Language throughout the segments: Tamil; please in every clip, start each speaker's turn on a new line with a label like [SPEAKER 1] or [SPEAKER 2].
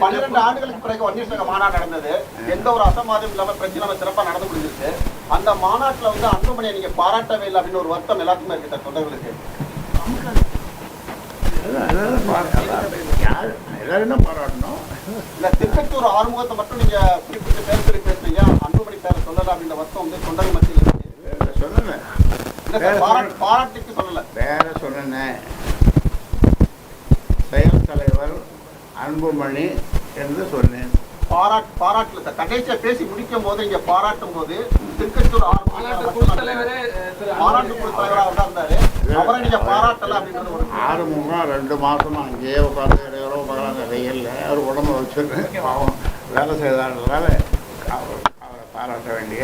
[SPEAKER 1] பன்னிரண்டு ஆண்டுகளுக்கு பிறகு வன்னியர் மாநாடு நடந்தது. எந்த ஒரு அசம்பாதம் இல்லாம பிரச்சனை இல்லாம சிறப்பா நடந்து முடிஞ்சிருக்கு அந்த மாநாட்டுல வந்து அன்புமணியை நீங்க பாராட்டவே இல்லை அப்படின்னு ஒரு வருத்தம் எல்லாத்துக்குமே இருக்கு சார் தொண்டர்களுக்கு.
[SPEAKER 2] எல்லாரும் பா- எல்லாரும் யார் எல்லாரும் பாராட்டணும்
[SPEAKER 1] இல்ல திருப்பத்தூர் ஆறுமுகத்தை மட்டும் நீங்க குறிப்பிட்டு பேர் சொல்லி பேசுறீங்க அன்புமணி பேரை சொல்லல அப்படின்ற வருத்தம் வந்து தொண்டர்கள் மத்தியில் இருக்கு.
[SPEAKER 2] சொல்லலை
[SPEAKER 1] இல்ல சார் பாராட்டு பாராட்டுக்கு சொல்லல.
[SPEAKER 2] வேற சொன்னேன் செயல் தலைவர் அன்புமணி என்று சொன்னேன்.
[SPEAKER 1] பாராட்டு பாராட்டுல சார் கடைசியா பேசி முடிக்கும் போது இங்க பாராட்டும் போது திருக்கத்தூர்
[SPEAKER 3] மாநாட்டு குழு
[SPEAKER 1] ஆறுமுகம்
[SPEAKER 3] தலைவரே அஹ், திரு
[SPEAKER 1] பாராட்டு குழு தலைவராக இருந்தாரு அவரை நீங்க பாராட்டல அப்படின்றது ஒரு
[SPEAKER 2] ஆறுமுகம் ரெண்டு மாதம் அங்கேயே உட்காந்து இடையில உட்காந்து வெயில்ல அவர் உடம்பு வச்சுட்டு பாவம் வேலை செய்தான்றதால அவர் அவரை பாராட்ட வேண்டிய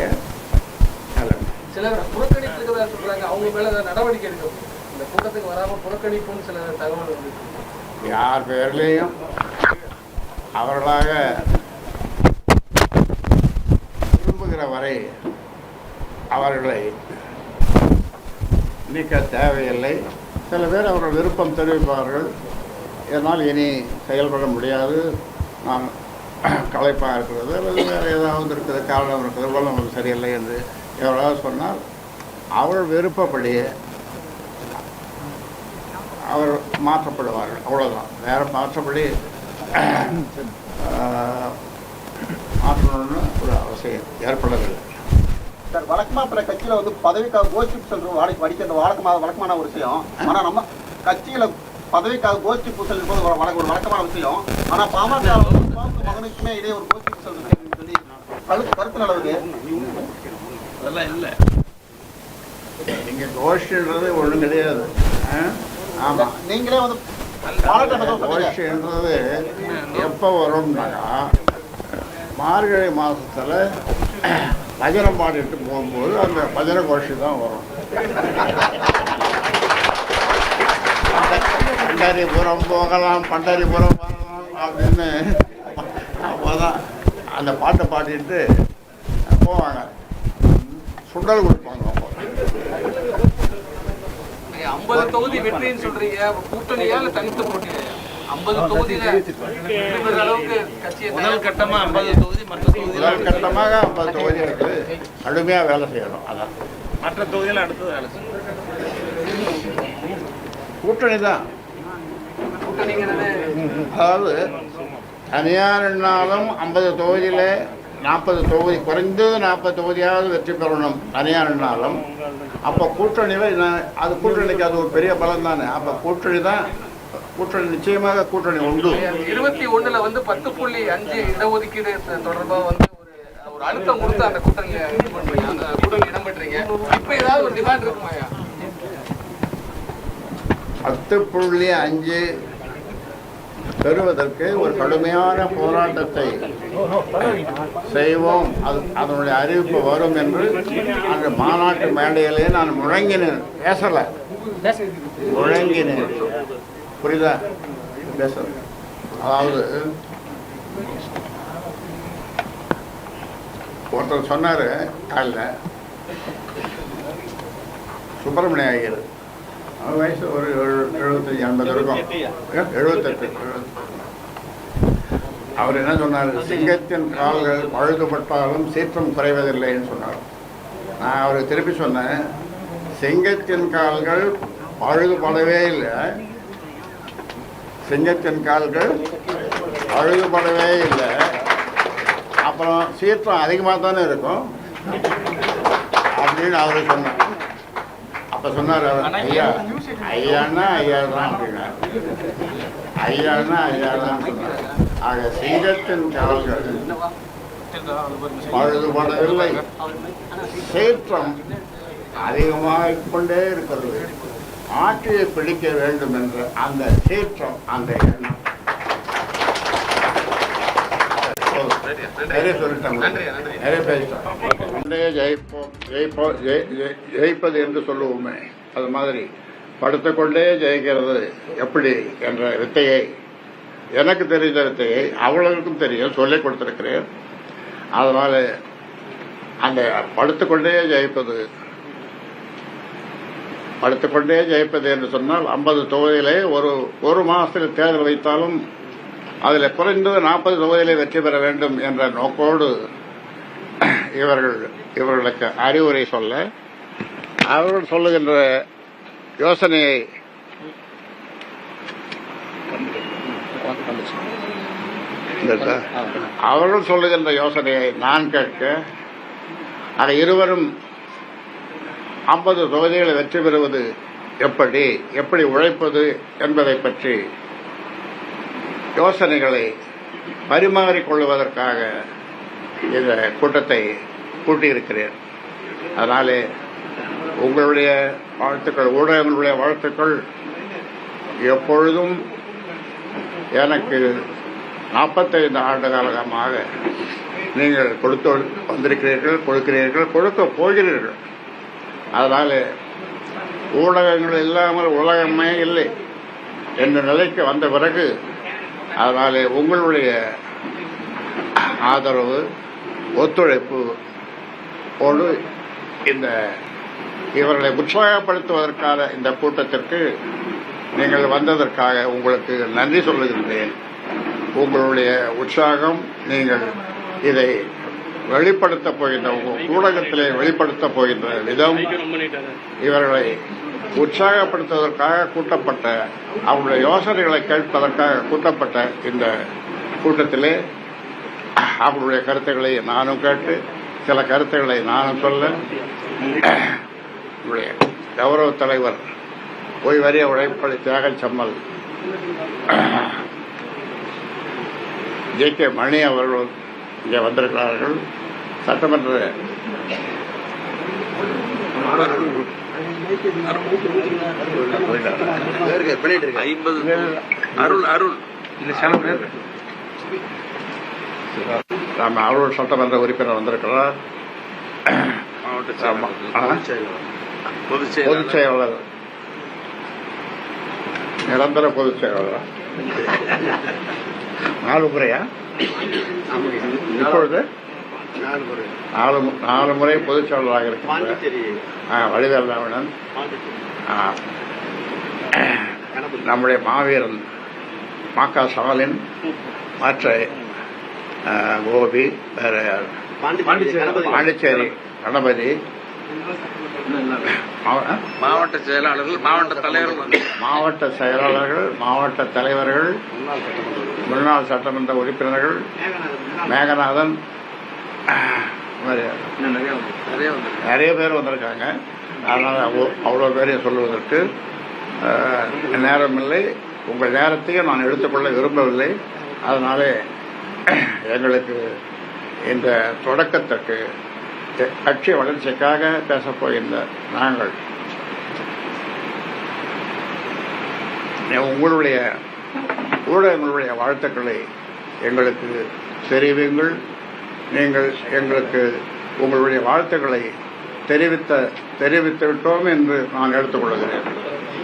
[SPEAKER 3] சிலர் புறக்கணிக்கிறதா சொல்றாங்க. அவங்க மேல நடவடிக்கை எடுக்க இந்த கூட்டத்துக்கு வராம புறக்கணிப்புன்னு சில தகவல்
[SPEAKER 2] யார் பேர்லேயும் அவர்களாக விரும்புகிற வரை அவர்களை நீக்க தேவையில்லை. சில பேர் அவர்கள் விருப்பம் தெரிவிப்பார்கள். இதனால் இனி செயல்பட முடியாது. நான் களைப்பாக இருக்கிறது. அல்லது வேறு ஏதாவது இருக்குது காரணம் இருக்குது உடல்நலம் சரியில்லை என்று எவராவது சொன்னால் அவர்கள் விருப்பப்படி அவர் மாற்றப்படுவார்கள். அவ்வளோதான் வேறு மாற்றப்படி மாற்றணும்னு ஒரு அவசியம். ஏற்படவில்லை.
[SPEAKER 1] சார் வழக்கமா பிற கட்சியில வந்து பதவிக்காக கோஷ்டி சொல்றது வாடகை வடிக்கிறது வழக்கமான வழக்கமான ஒரு விஷயம். ஆனா நம்ம கட்சியில பதவிக்காக கோஷ்டி பூசல் இருப்பது ஒரு வழக்க- ஒரு வழக்கமான விஷயம். ஆனா பாமக மகனுக்குமே இடையே ஒரு கோஷ்டி பூசல் இருக்கு அப்படின்னு சொல்லி கருத்து கருத்து நிலவுது
[SPEAKER 2] அதெல்லாம் இல்லை. இங்கே கோஷ்டின்றது ஒன்றும் கிடையாது. ஆமாம்
[SPEAKER 1] நீங்களே வந்து பாராட்ட
[SPEAKER 2] எப்போ வரும்னாக்கா மார்கழி மாதத்தில் பஜனை பாடிட்டு போகும்போது அந்த பஜனை கோஷி தான் வரும். பண்டரிபுரம் போகலாம் பண்டரிபுரம் வரலாம் அப்படின்னு அப்போதான் அந்த பாட்டை பாடிட்டு போவாங்க. சுண்டல் கொடுப்பாங்க அப்போ.
[SPEAKER 3] ஐம்பது தொகுதி வெற்றின்னு சொல்றீங்க. கூட்டணியா இல்ல தனித்து போட்டியா? ஐம்பது தொகுதியில அளவுக்கு கட்சியை
[SPEAKER 4] முதல் கட்டமா ஐம்பது தொகுதி மற்ற தொகுதியில்
[SPEAKER 2] கட்டமாக ஐம்பது தொகுதிகளுக்கு கடுமையாக வேலை செய்யணும். அதான்.
[SPEAKER 4] மற்ற தொகுதியில் அடுத்தது வேலை.
[SPEAKER 2] கூட்டணி தான்.
[SPEAKER 3] கூட்டணிங்கிறது
[SPEAKER 2] அதாவது தனியார்னாலும் ஐம்பது தொகுதியில் நாற்பது தொகுதி குறைந்தது நாற்பது தொகுதியாவது வெற்றி பெறணும் தனியார்னாலும். அப்போ கூட்டணியில் அது கூட்டணிக்கு அது ஒரு பெரிய பலம் தானே. அப்போ கூட்டணி தான் கூட்டணி நிச்சயமாக கூட்டணி உண்டு.
[SPEAKER 3] இருபத்தி ஒண்ணுல வந்து பத்து புள்ளி அஞ்சு இடஒதுக்கீடு தொடர்பா வந்து ஒரு ஒரு அழுத்தம் கொடுத்து அந்த கூட்டணியில இது பண்றீங்க. அந்த கூட்டணி இடம்பெற்றீங்க. இப்ப ஏதாவது ஒரு டிமாண்ட் இருக்குமாயா
[SPEAKER 2] பத்து புள்ளி அஞ்சு பெறுவதற்கு ஒரு கடுமையான போராட்டத்தை செய்வோம். அது அதனுடைய அறிவிப்பு வரும் என்று அந்த மாநாட்டு மேடையிலே நான் முழங்கினேன். பேசலை. முழங்கினேன். புரியுதா? பேசல. அதாவது ஒருத்தர் சொன்னார் காலில் சுப்பிரமணிய ஐயர். அவர் வயசு ஒரு எழு- எழுபத்தஞ்சு ஐம்பது இருக்கும். எழுபத்தெட்டு. அவர் என்ன சொன்னார்? சிங்கத்தின் கால்கள் பழுதுபட்டாலும் சீற்றம் குறைவதில்லைன்னு சொன்னார். நான் அவருக்கு திருப்பி சொன்னேன். சிங்கத்தின் கால்கள் பழுதுபடவே இல்லை. சிங்கத்தின் கால்கள் பழுதுபடவே இல்லை. அப்புறம் சீற்றம் அதிகமாக தானே இருக்கும்? அப்படின்னு அவரு சொன்னார். அப்போ சொன்னார் அவர் ஐயா ஐயான்னா ஐயா தான் அப்படின்னார். ஐயான்னா ஐயா தான் சொன்னார். ஆக சிங்கத்தின் கால்கள் பழுதுபடவில்லை. சீற்றம் கொண்டே இருக்கிறது. ஆட்சியை பிடிக்க வேண்டும் என்ற அந்த சீற்றம் அந்த எண்ணம். நிறைய சொல்லிட்டாங்க. நிறைய பேசிட்டோம். ஒன்றே ஜெயிப்போம் ஜெயிப்போம் ஜெய்- ஜெய்- ஜெயிப்பது என்று சொல்லுவோமே. அது மாதிரி படுத்துக்கொண்டே ஜெயிக்கிறது எப்படி என்ற வித்தையை எனக்கு தெரிந்த வித்தையை அவர்களுக்கும் தெரியும் சொல்லிக் கொடுத்திருக்கிறேன். அதனால அந்த படுத்துக்கொண்டே ஜெயிப்பது படுத்துக்கொண்டே ஜெயிப்பது என்று சொன்னால் ஐம்பது தொகுதியிலே ஒரு ஒரு மாதத்தில் தேர்தல் வைத்தாலும் அதில் குறைந்தது நாற்பது தொகுதியிலே வெற்றி பெற வேண்டும் என்ற நோக்கோடு இவர்கள் இவர்களுக்கு அறிவுரை சொல்ல அவர்கள் சொல்லுகின்ற யோசனையை அவர்கள் சொல்லுகின்ற யோசனையை நான் கேட்க அதை இருவரும் ஐம்பது தொகுதிகளை வெற்றி பெறுவது எப்படி? எப்படி உழைப்பது என்பதை பற்றி யோசனைகளை பரிமாறிக்கொள்வதற்காக இந்த கூட்டத்தை கூட்டியிருக்கிறேன். அதனாலே உங்களுடைய வாழ்த்துக்கள் ஊடகங்களுடைய வாழ்த்துக்கள் எப்பொழுதும் எனக்கு நாற்பத்தைந்து ஆண்டு காலமாக நீங்கள் கொடுத்து வந்திருக்கிறீர்கள் கொடுக்கிறீர்கள் கொடுக்க போகிறீர்கள். அதனால ஊடகங்கள் இல்லாமல் உலகமே இல்லை. என்ற நிலைக்கு வந்த பிறகு அதனால உங்களுடைய ஆதரவு ஒத்துழைப்பு ஓடு இந்த இவர்களை உற்சாகப்படுத்துவதற்கான இந்த கூட்டத்திற்கு நீங்கள் வந்ததற்காக உங்களுக்கு நன்றி சொல்லுகின்றேன். உங்களுடைய உற்சாகம் நீங்கள் இதை வெளிப்படுத்தப் போகின்ற ஊடகத்திலே வெளிப்படுத்தப் போகின்ற விதம் இவர்களை உற்சாகப்படுத்துவதற்காக கூட்டப்பட்ட அவருடைய யோசனைகளை கேட்பதற்காக கூட்டப்பட்ட இந்த கூட்டத்திலே அவருடைய கருத்துக்களை நானும் கேட்டு சில கருத்துக்களை நானும் சொல்ல கௌரவ தலைவர் ஓய்வறிய உழைப்பளி தியாக செம்மல் ஜே. கே. மணி அவர்கள் இங்கே வந்திருக்கிறார்கள். சட்டமன்ற
[SPEAKER 4] அருள் அருள்.
[SPEAKER 2] சட்டமன்ற உறுப்பினர் வந்திருக்கிறார்.
[SPEAKER 4] பொதுச் செயலாளர்.
[SPEAKER 2] நிரந்தர பொதுச் செயலாளர்? நாலு முறையா? இப்பொழுது? நாலு நாலு முறை பொதுச் செயலாளராக இருக்கிறார் வடிவேல் ராவணன். ஆ. நம்முடைய மாவீரன் மாக்கா ஸ்டாலின் மற்ற கோபி வேற? பாண்டிச்சேரி. கணபதி?
[SPEAKER 4] மாவட்ட செயலாளர்கள் மாவட்ட தலைவர்கள்.
[SPEAKER 2] மாவட்ட செயலாளர்கள் மாவட்ட தலைவர்கள் முன்னாள் சட்டமன்ற உறுப்பினர்கள் மேகநாதன் மாதிரி
[SPEAKER 4] நிறைய
[SPEAKER 2] நிறைய பேர் வந்திருக்காங்க. அதனால் அவ்வளோ- அவ்வளோ பேரையும் சொல்வதற்கு நேரமில்லை. உங்கள் நேரத்தையும் நான் எடுத்துக்கொள்ள விரும்பவில்லை. அதனாலே எங்களுக்கு இந்த தொடக்கத்திற்கு கட்சி வளர்ச்சிக்காக பேசப்போகின்ற நாங்கள். உங்களுடைய ஊடகங்களுடைய வாழ்த்துக்களை எங்களுக்கு தெரிவிங்கள் நீங்கள் எங்களுக்கு உங்களுடைய வாழ்த்துக்களை தெரிவித்த தெரிவித்து விட்டோம் என்று நான் எடுத்துக்கொள்கிறேன்.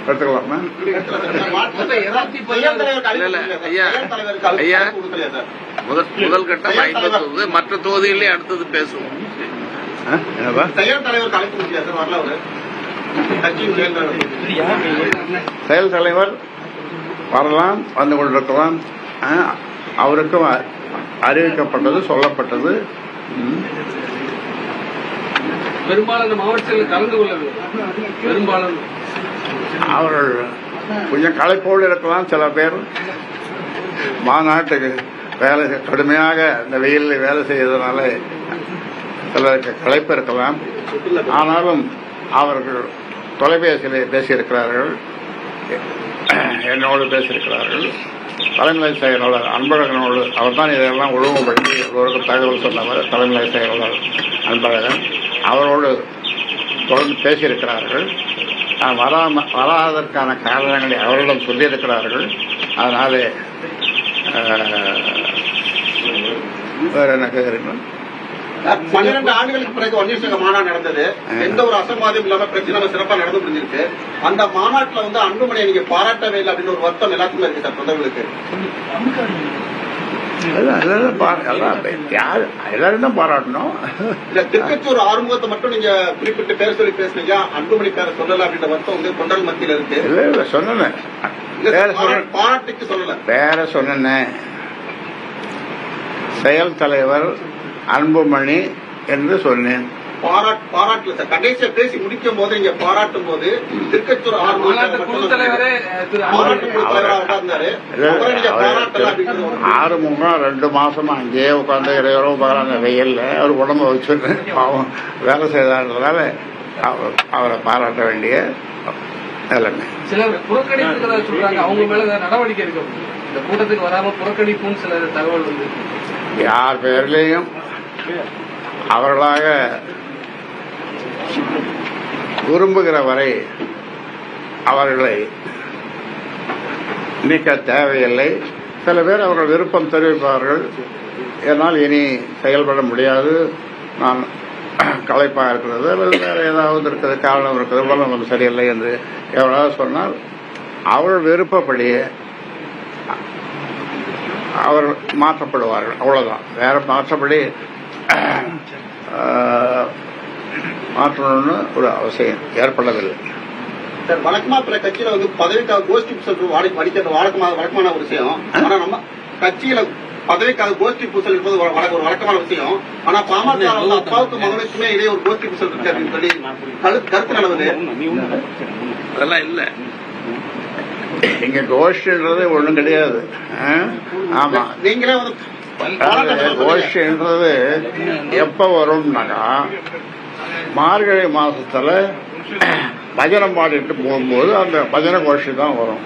[SPEAKER 2] எடுத்துக்கலாமா
[SPEAKER 4] முதல் முதல் கட்டம் ஐம்பது மற்ற தொகுதிகளிலே அடுத்தது பேசுவோம்.
[SPEAKER 2] என்னப்பா?
[SPEAKER 1] செயல் தலைவர் முடியாது சார் வரல அவரு. செயல் தலைவர்
[SPEAKER 2] வரலாம் வந்து கொண்டிருக்கலாம். ஆ, அவருக்கும் அறிவிக்கப்பட்டது சொல்லப்பட்டது. ம்.
[SPEAKER 3] பெரும்பாலான மாவட்டத்தில் கலந்து கொள்ளவில்லை பெரும்பாலான
[SPEAKER 2] அவர்கள் கொஞ்சம் களைப்போடு இருக்கலாம் சில பேர். மாநாட்டுக்கு வேலை கடுமையாக இந்த வெயிலில் வேலை செய்வதனால சிலருக்கு களைப்பு இருக்கலாம். ஆனாலும் அவர்கள் தொலைபேசியில் பேசியிருக்கிறார்கள். என்னோடு பேசியிருக்கிறார்கள். தலைமை செயலாளர் அன்பழகனோடு அவர்தான் இதெல்லாம் ஒழுங்குபடுத்தி ஒருவருக்கு தகவல் சொன்னவர் தலைமை செயலாளர் அன்பழகன். அவரோடு தொடர்ந்து பேசியிருக்கிறார்கள். வராம வராததற்கான காரணங்களை அவர்களிடம் சொல்லியிருக்கிறார்கள். அதனாலே வேறு என்ன கேட்குறீங்களா
[SPEAKER 1] பன்னிரண்டு ஆண்டுகளுக்கு பிறகு ஒன்னியசங்க மாநாடு நடந்தது. எந்த ஒரு அசம்பாதியும் இல்லாம பிரச்சனை சிறப்பா நடந்து முடிஞ்சிருக்கு. அந்த மாநாட்டுல வந்து அன்புமணியை நீங்க பாராட்டவே இல்லை அப்படின்னு ஒரு வருத்தம் எல்லாத்துக்குமே இருக்கு சார் தொண்டர்களுக்கு.
[SPEAKER 2] எல்லாரும் பாராட்டணும்.
[SPEAKER 1] இந்த திருக்கச்சூர் ஆறுமுகத்தை மட்டும் நீங்க குறிப்பிட்டு பேர் சொல்லி பேசுனீங்க. அன்புமணி பேரை சொல்லல அப்படின்ற வருத்தம் வந்து தொண்டர்கள் மத்தியில இருக்கு.
[SPEAKER 2] இல்லை இல்லை சொன்னேன்
[SPEAKER 1] இல்ல பாரா- பாராட்டுக்கு சொல்லல.
[SPEAKER 2] வேற சொன்னேன். செயல் தலைவர் அன்புமணி என்று சொன்னேன்.
[SPEAKER 1] பாராட் பாராட்டுல சார். கடைசியா பேசி முடிக்கும் போது இங்க பாராட்டும் போது திருக்கச்சூர்
[SPEAKER 3] மாநாட்டு குழு தலைவரே அஹ், திரு
[SPEAKER 1] பாராட்டு
[SPEAKER 3] அன்புமணி
[SPEAKER 1] குழு தலைவராக தான் இருந்தாரு. அவரை நீங்க பாராட்டலாம் அப்படிங்கிறது ஒரு
[SPEAKER 2] ஆறு முகம் ரெண்டு மாசமா அங்கேயே உட்காந்து இடையோரம் உட்காந்து வெயில்ல அவர் உடம்ப வச்சுட்டு பாவம் வேலை செய்தான்றதால அவர் அவரை பாராட்ட வேண்டிய நிலைமை.
[SPEAKER 3] சிலர் புறக்கணிப்புகிறதா சொல்றாங்க. அவங்க மேல நடவடிக்கை எடுக்க இந்த கூட்டத்துக்கு வராம புறக்கணிப்புன்னு சில தகவல் வந்து
[SPEAKER 2] யார் பேர்லேயும் அவர்களாக விரும்புகிற வரை அவர்களை நீக்க தேவையில்லை. சில பேர் அவர்கள் விருப்பம் தெரிவிப்பார்கள். என்னால் இனி செயல்பட முடியாது. நான் களைப்பாக இருக்கிறது. அல்லது வேறு ஏதாவது இருக்குது காரணம் இருக்குது உடல்நலம் சரியில்லை என்று எவ்வளவு சொன்னால் அவர்கள் விருப்பப்படியே அவர் மாற்றப்படுவார்கள். அவ்வளவுதான். வேற மாற்றப்படி மாற்றணும்னு ஒரு அவசியம் ஏற்படவில்லை.
[SPEAKER 1] சார் வழக்கமா பிற கட்சியில வந்து பதவிக்காக கோஷ்டி பூசல் வாடி அடிக்கிறது வழக்கமான வழக்கமான ஒரு விஷயம். ஆனா நம்ம கட்சியில பதவிக்காக கோஷ்டி பூசல் இருப்பது ஒரு வழக்க- ஒரு வழக்கமான விஷயம். ஆனா பாமக அப்பாவுக்கு மகனுக்குமே இதே ஒரு கோஷ்டி பூசல் இருக்கு அப்படின்னு சொல்லி கரு- கருத்து நிலவுது
[SPEAKER 4] அதெல்லாம் இல்ல.
[SPEAKER 2] இங்க கோஷ்டின்றது ஒண்ணும் கிடையாது? ஆமா.
[SPEAKER 1] நீங்களே வந்து.
[SPEAKER 2] கோஷ்டின்றது எப்ப வரும்னாக்கா மார்கழி மாசத்துல பஜனை பாடிட்டு போகும்போது அந்த பஜனை கோஷ்டி தான் வரும்.